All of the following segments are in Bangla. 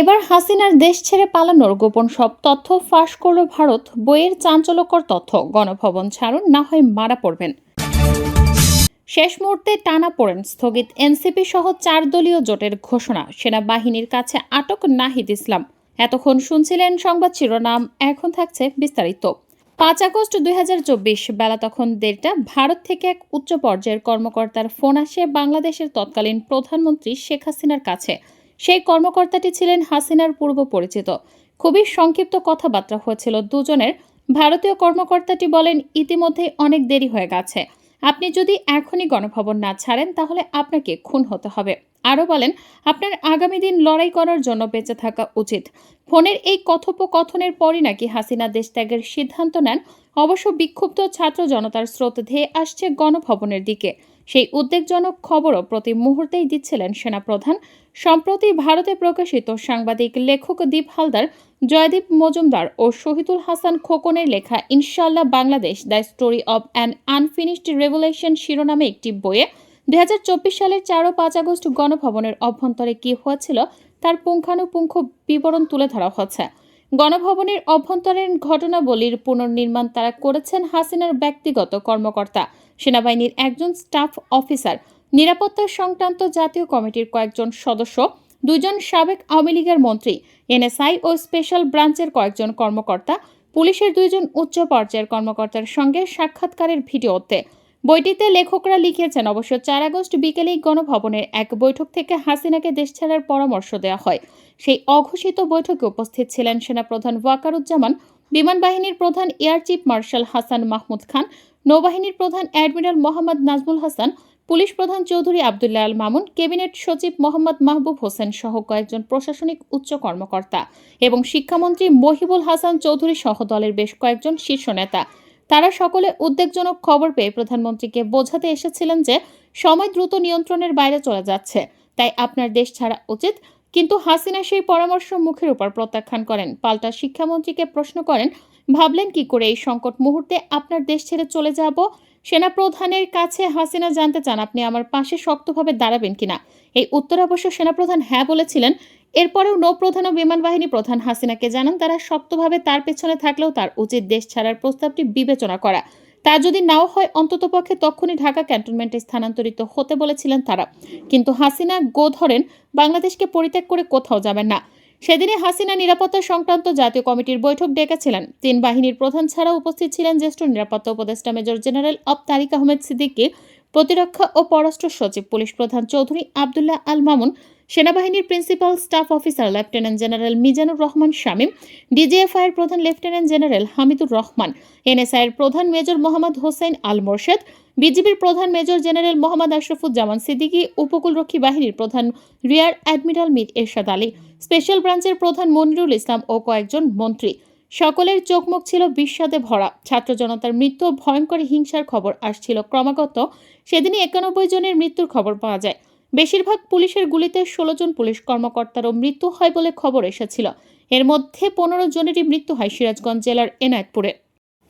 এবার হাসিনার দেশ ছেড়ে পালানোর গোপন সব তথ্য ফাঁস করল ভারত। বইয়ের চাঞ্চল্যকর তথ্য গণভবন ছাড়ুন, না হয় মারা পড়বেন। শেষ মুহূর্তে টানা পড়েন স্থগিত এনসিপি সহ চার দলীয় জোটের ঘোষণা। সেনাবাহিনীর কাছে আটক নাহিদ ইসলাম। এতক্ষণ শুনছিলেন সংবাদ শিরোনাম, এখন থাকছে বিস্তারিত। পাঁচ আগস্ট দুই হাজার চব্বিশ বেলা তখন দেড়টা, ভারত থেকে এক উচ্চ পর্যায়ের কর্মকর্তার ফোন আসে বাংলাদেশের তৎকালীন প্রধানমন্ত্রী শেখ হাসিনার কাছে। সেই কর্মকর্তাটি ছিলেন হাসিনার পূর্ব পরিচিত। খুবই সংক্ষিপ্ত কথাবার্তা হয়েছিল। দুজনের ভারতীয় কর্মকর্তাটি বলেন, ইতিমধ্যে অনেক দেরি হয়ে গেছে। আপনি যদি এখনই গণভবন না ছাড়েন, তাহলে আপনাকে খুন হতে হবে। আরও বলেন, আপনার আগামী দিন লড়াই করার জন্য বেঁচে থাকা উচিত। ফোনের এই কথোপকথনের পরই নাকি হাসিনা দেশ ত্যাগের সিদ্ধান্ত নেন। অবশ্য বিক্ষুব্ধ ছাত্র জনতার স্রোত ধেয়ে আসছে গণভবনের দিকে। সেই উদ্বেগজনক খবরও প্রতি মুহূর্তেই দিচ্ছিলেন সেনাপ্রধান। সম্প্রতি ভারতে প্রকাশিত সাংবাদিক লেখক দীপ হালদার, জয়দীপ মজুমদার ও শহীদুল হাসান খোকনের লেখা Inshallah Bangladesh, the story of an unfinished revolution শিরোনামে একটি বইয়ে দুই হাজার চব্বিশ সালের চার ও পাঁচ আগস্ট গণভবনের অভ্যন্তরে কি হয়েছিল, তার পুঙ্খানুপুঙ্খ বিবরণ তুলে ধরা হচ্ছে গণভবনের অভ্যন্তরীণ ঘটনাবলীর পুনর্নির্মাণ তারা করেছেন হাসিনার ব্যক্তিগত কর্মকর্তা। সেনাবাহিনীর একজন স্টাফ অফিসার, নিরাপত্তা সংক্রান্ত জাতীয় কমিটির কয়েকজন সদস্য, দুজন সাবেক আওয়ামী লীগের মন্ত্রী, এনএসআই ও স্পেশাল ব্রাঞ্চের কয়েকজন কর্মকর্তা, পুলিশের দুইজন উচ্চ পর্যায়ের কর্মকর্তার সঙ্গে সাক্ষাৎকারের ভিডিওতে বইটিতে লেখকরা লিখেছেন, অবশ্য চার আগস্ট বিকেলেই গণভবনের এক বৈঠক থেকে হাসিনাকে দেশ ছাড়ার পরামর্শ দেওয়া হয়। সেই অঘোষিত বৈঠকে উপস্থিত ছিলেন সেনাপ্রধান ওয়াকারুজ্জামান, বিমান বাহিনীর প্রধান air chief marshal Hasan Mahmud Khan, নৌবাহিনীর প্রধান অ্যাডমিরাল মোহাম্মদ নাজমুল হাসান, পুলিশ প্রধান চৌধুরী আবদুল্লাহ আল মামুন, ক্যাবিনেট সচিব মোহাম্মদ মাহবুব হোসেন সহ কয়েকজন প্রশাসনিক উচ্চ কর্মকর্তা এবং শিক্ষামন্ত্রী মহিবুল হাসান চৌধুরী সহ দলের বেশ কয়েকজন শীর্ষ নেতা। তারা সকলে উদ্বেগজনক খবর পেয়ে প্রধানমন্ত্রীকে বোঝাতে এসেছিলেন যে সময় দ্রুত নিয়ন্ত্রণের বাইরে চলে যাচ্ছে। তাই আপনার দেশ ছাড়া উচিত। কিন্তু হাসিনা সেই পরামর্শ মুখের উপর প্রত্যাখ্যান করেন। পাল্টা শিক্ষামন্ত্রীকে প্রশ্ন করেন, ভাবলেন কি করে এই সংকট মুহূর্তে আপনার দেশ ছেড়ে চলে যাব? সেনাপ্রধানের কাছে হাসিনা জানতে চান আপনি আমার পাশে শক্তভাবে দাঁড়াবেন কিনা। এই উত্তর অবশ্য সেনাপ্রধান হ্যাঁ বলেছিলেন এরপরেও নৌপ্রধান ও বিমান বাহিনী প্রধান হাসিনাকে জানান, তারা শক্তভাবে তার পেছনে থাকলেও তার উচিত দেশ ছাড়ার প্রস্তাবটি বিবেচনা করা। তা যদি নাও হয় অন্ততপক্ষে তখনই ঢাকা ক্যান্টনমেন্টে স্থানান্তরিত হতে বলেছিলেন তারা। কিন্তু হাসিনা গো ধরেন, বাংলাদেশকে পরিত্যাগ করে কোথাও যাবেন না। সেদিনে হাসিনা নিরাপত্তা সংক্রান্ত জাতীয় কমিটির বৈঠক ডেকেছিলেন। তিন বাহিনীর প্রধান ছাড়া উপস্থিত ছিলেন জ্যেষ্ঠ নিরাপত্তা উপদেষ্টা মেজর জেনারেল অব তারিক আহমেদ সিদ্দিকী প্রতিরক্ষা ও পররাষ্ট্র সচিব পুলিশ প্রধান চৌধুরী আবদুল্লাহ আল মামুন। সেনাবাহিনীর principal staff officer lieutenant general Mizanur Rahman Shamim, ডিজিএফআইয়ের প্রধান লেফটেন্যান্ট জেনারেল হামিদুর রহমান, এনএসআইয়ের প্রধান মেজর মোহাম্মদ হোসেন আল মোর্শেদ বিজিবির প্রধান মেজর জেনারেল মোহাম্মদ আশরাফুজ্জামান সিদ্দিকী, উপকূলরক্ষী বাহিনীর প্রধান rear admiral Mir Ershad Ali, special ব্রাঞ্চের প্রধান মনিরুল ইসলাম ও কয়েকজন মন্ত্রী। সকলের চোখমুখ ছিল বিস্বাদে ভরা। ছাত্র জনতার মৃত্যু ভয়ঙ্কর হিংসার খবর আসছিল ক্রমাগত। সেদিনই একানব্বই জনের মৃত্যুর খবর পাওয়া যায়। বেশিরভাগ পুলিশের গুলিতে ষোলো জন পুলিশ কর্মকর্তারও মৃত্যু হয় বলে খবর এসেছিল। এর মধ্যে পনেরো জনেরই মৃত্যু হয় সিরাজগঞ্জ জেলার এনায়তপুরে।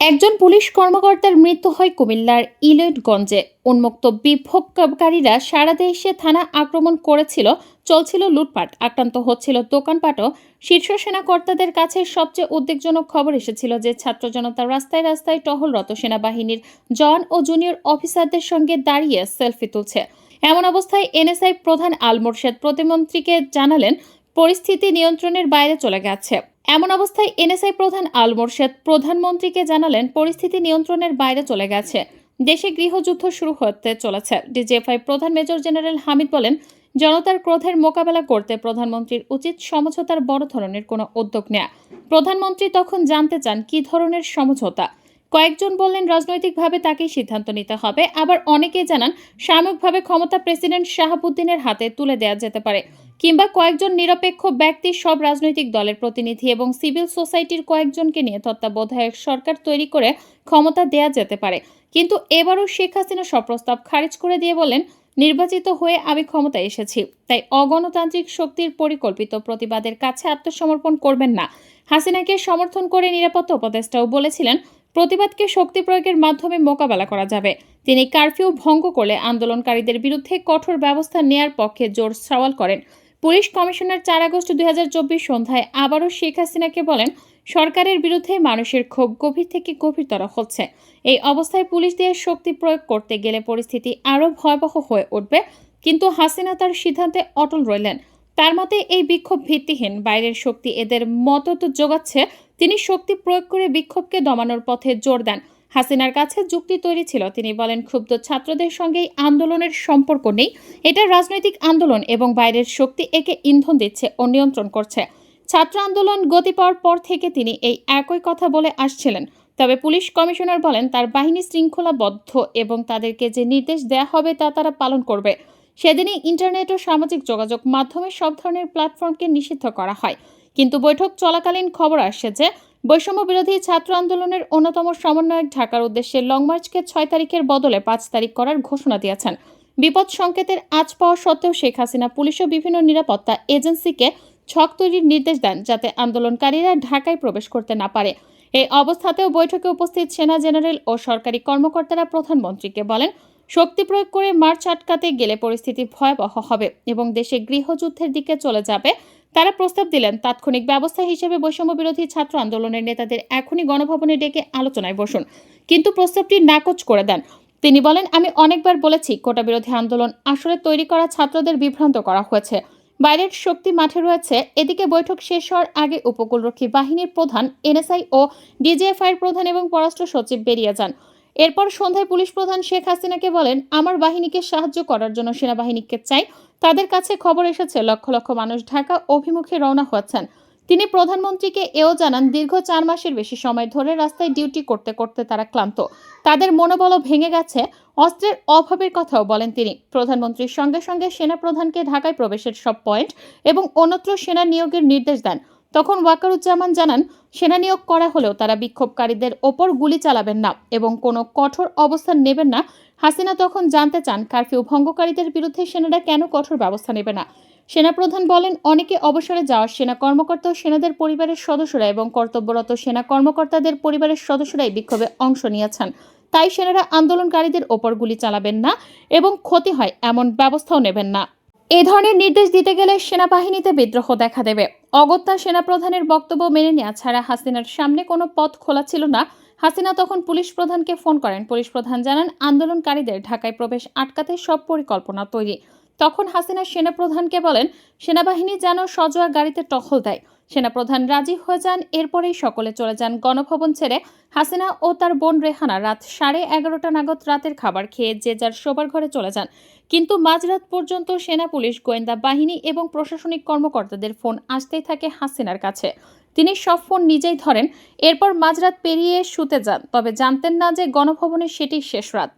একজন পুলিশ কর্মকর্তার মৃত্যু হয় কুমিল্লার ইলেটগঞ্জে। উন্মুক্ত বিক্ষোভকারীরা সারা দেশে থানা আক্রমণ করেছিল, চলছিল লুটপাট, আক্রান্ত হচ্ছিল দোকানপাটও শীর্ষ সেনাকর্তাদের কাছে সবচেয়ে উদ্বেগজনক খবর এসেছিল যে ছাত্র জনতা রাস্তায় রাস্তায় টহলরত সেনাবাহিনীর জন ও জুনিয়র অফিসারদের সঙ্গে দাঁড়িয়ে সেলফি তুলছে। এমন অবস্থায় এনএসআই প্রধান আল মোর্শেদ প্রতিমন্ত্রীকে জানালেন, পরিস্থিতি নিয়ন্ত্রণের বাইরে চলে গেছে। এমন অবস্থায় এনএসআই প্রধান আল মোর্শেদ প্রধানমন্ত্রীকে জানালেন, পরিস্থিতি নিয়ন্ত্রণের বাইরে চলে গেছে। দেশে গৃহযুদ্ধ শুরু হতে চলেছে। ডিজিএফআই প্রধান মেজর জেনারেল হামিদ বলেন, জনতার ক্রোধের মোকাবেলা করতে প্রধানমন্ত্রীর উচিত সমঝোতার বড় ধরনের কোনো উদ্যোগ নেয়া। প্রধানমন্ত্রী তখন জানতে চান, কি ধরনের সমঝোতা? কয়েকজন বললেন, রাজনৈতিকভাবে তাকেই সিদ্ধান্ত নিতে হবে। আবার অনেকেই জানান, সাময়িকভাবে ক্ষমতা প্রেসিডেন্ট শাহাবুদ্দিনের হাতে তুলে দেওয়া যেতে পারে কিংবা কয়েকজন নিরপেক্ষ ব্যক্তি সব রাজনৈতিক দলের প্রতিনিধি এবং সিভিল সোসাইটির কয়েকজনকে নিয়ে তত্ত্বাবধায়ক সরকার তৈরি করে ক্ষমতা দেয়া যেতে পারে। কিন্তু এবারও শেখ হাসিনা সব প্রস্তাব খারিজ করে দিয়ে বলেন, নির্বাচিত হয়ে আমি ক্ষমতায় এসেছি। তাই অগণতান্ত্রিক শক্তির পরিকল্পিত প্রতিবাদের কাছে আত্মসমর্পণ করবেন না। হাসিনাকে সমর্থন করে নিরাপত্তা উপদেষ্টাও বলেছিলেন প্রতিবাদকে শক্তি প্রয়োগের মাধ্যমে মোকাবেলা করা যাবে। তিনি কারফিউ ভঙ্গ করলে আন্দোলনকারীদের বিরুদ্ধে কঠোর ব্যবস্থা নেয়ার পক্ষে জোর সওয়াল করেন। পুলিশ কমিশনার চার আগস্ট দুই হাজার চব্বিশ সন্ধ্যায় আবারও শেখ হাসিনাকে বলেন, সরকারের বিরুদ্ধে মানুষের ক্ষোভ গভীর থেকে গভীরতর হচ্ছে। এই অবস্থায় পুলিশ দিয়ে শক্তি প্রয়োগ করতে গেলে পরিস্থিতি আরও ভয়াবহ হয়ে উঠবে। কিন্তু হাসিনা তার সিদ্ধান্তে অটল রইলেন। তার মতে এই বিক্ষোভ ভিত্তিহীন। বাইরের শক্তি এদের মদত যোগাচ্ছে। তিনি শক্তি প্রয়োগ করে বিক্ষোভকে দমানোর পথে জোর দেন। হাসিনার কাছে যুক্তি তৈরি ছিল। তিনি বলেন, ক্ষুব্ধ ছাত্রদের সঙ্গে আন্দোলনের সম্পর্ক নেই। এটা রাজনৈতিক আন্দোলন এবং বাইরের শক্তি একে ইন্ধন দিচ্ছে ও নিয়ন্ত্রণ করছে। ছাত্র আন্দোলন গতি পাওয়ার পর থেকে তিনি এই একই কথা বলে আসছিলেন। তবে পুলিশ কমিশনার বলেন, তার বাহিনী শৃঙ্খলাবদ্ধ এবং তাদেরকে যে নির্দেশ দেয়া হবে তা তারা পালন করবে। সেদিনই ইন্টারনেট ও সামাজিক যোগাযোগ মাধ্যমে সব ধরনের প্ল্যাটফর্মকে নিষিদ্ধ করা হয়। কিন্তু বৈঠক চলাকালীন খবর আসছে যে, বৈষম্য বিরোধী ছাত্র আন্দোলনের অন্যতম সমন্বয়ক ঢাকার উদ্দেশ্যে লং মার্চকে ছয় তারিখের বদলে পাঁচ তারিখ করার ঘোষণা দিয়েছেন। বিপদ সংকেতের আজ পাওয়া সত্ত্বেও শেখ হাসিনা পুলিশ ও বিভিন্ন নিরাপত্তা এজেন্সিকে ছক তৈরির নির্দেশ দেন যাতে আন্দোলনকারীরা ঢাকায় প্রবেশ করতে না পারে। এই অবস্থাতেও বৈঠকে উপস্থিত সেনা জেনারেল ও সরকারি কর্মকর্তারা প্রধানমন্ত্রীকে বলেন শক্তি প্রয়োগ করে মার্চ আটকাতে গেলে পরিস্থিতি ভয়াবহ হবে এবং দেশে গৃহযুদ্ধের দিকে চলে যাবে। তারা প্রস্তাব দিলেন, তাৎক্ষণিক ব্যবস্থা হিসেবে বৈষম্য বিরোধী ছাত্র আন্দোলনের নেতাদের এখনই গণভবনে ডেকে আলোচনায় বসুন। কিন্তু প্রস্তাবটি নাকচ করে দেন। তিনি বলেন, আমি অনেকবার বলেছি কোটা বিরোধী আন্দোলন আসলে তৈরি করা ছাত্রদের বিভ্রান্ত করা হয়েছে। বাইরের শক্তি মাঠে রয়েছে, এদিকে বৈঠক শেষ হওয়ার আগে উপকূলরক্ষী বাহিনীর প্রধান, এনএসআই ও ডিজিএফআই প্রধান এবং পররাষ্ট্র সচিব বেরিয়ে যান। এরপর সন্ধ্যায় পুলিশ প্রধান শেখ হাসিনাকে বলেন, আমার বাহিনীকে সাহায্য করার জন্য সেনাবাহিনীকে চাই। তাদের কাছে খবর এসেছে, লক্ষ লক্ষ মানুষ ঢাকা অভিমুখে রওনা হচ্ছেন। তিনি প্রধানমন্ত্রীকে এও জানান, দীর্ঘ চার মাসের বেশি সময় ধরে রাস্তায় ডিউটি করতে করতে তারা ক্লান্ত। তাদের মনোবলও ভেঙে গেছে, অস্ত্রের অভাবের কথাও বলেন তিনি। প্রধানমন্ত্রীর সঙ্গে সঙ্গে সেনা প্রধানকে ঢাকায় প্রবেশের সব পয়েন্ট এবং অন্যত্র সেনা নিয়োগের নির্দেশ দেন। তখন ওয়াকারুজ্জামান জানান, সেনা নিয়োগ করা হলেও তারা বিক্ষোভকারীদের ওপর গুলি চালাবেন না এবং কোনো কঠোর অবস্থান নেবেন না। হাসিনা তখন জানতে চান, কারফিউ ভঙ্গকারীদের বিরুদ্ধে সেনারা কেন কঠোর ব্যবস্থা নেবে না? সেনাপ্রধান বলেন, অনেকে অবসরে যাওয়া সেনা কর্মকর্তা ও সেনাদের পরিবারের সদস্যরা এবং কর্তব্যরত সেনা কর্মকর্তাদের পরিবারের সদস্যরাই বিক্ষোভে অংশ নিয়েছেন। তাই সেনারা আন্দোলনকারীদের ওপর গুলি চালাবেন না এবং ক্ষতি হয় এমন ব্যবস্থাও নেবেন না। এ ধরনের নির্দেশ দিতে গেলে সেনাবাহিনীতে বিদ্রোহ দেখা দেবে। অগত্যা সেনাপ্রধানের বক্তব্য মেনে নেওয়া ছাড়া হাসিনার সামনে কোনো পথ খোলা ছিল না। হাসিনা তখন পুলিশ প্রধানকে ফোন করেন। পুলিশ প্রধান জানান, আন্দোলনকারীদের ঢাকায় প্রবেশ আটকাতে সব পরিকল্পনা তৈরি। তখন হাসিনা সেনাপ্রধানকে বলেন, সেনাবাহিনী যেন সজোয়া গাড়িতে টহল দেয়। সেনাপ্রধান রাজি হয়ে যান, এরপরেই সকলে চলে যান গণভবন ছেড়ে। হাসিনা ও তার বোন রেহানা রাত সাড়ে এগারোটা নাগাদ রাতের খাবার খেয়ে যে যার শোবার ঘরে চলে যান। কিন্তু মাঝরাত পর্যন্ত সেনা পুলিশ, গোয়েন্দা বাহিনী এবং প্রশাসনিক কর্মকর্তাদের ফোন আসতেই থাকে হাসিনার কাছে। তিনি সব ফোন নিজেই ধরেন, এরপর মাঝরাত পেরিয়ে শুতে যান। তবে জানতেন না যে গণভবনে সেটি শেষ রাত।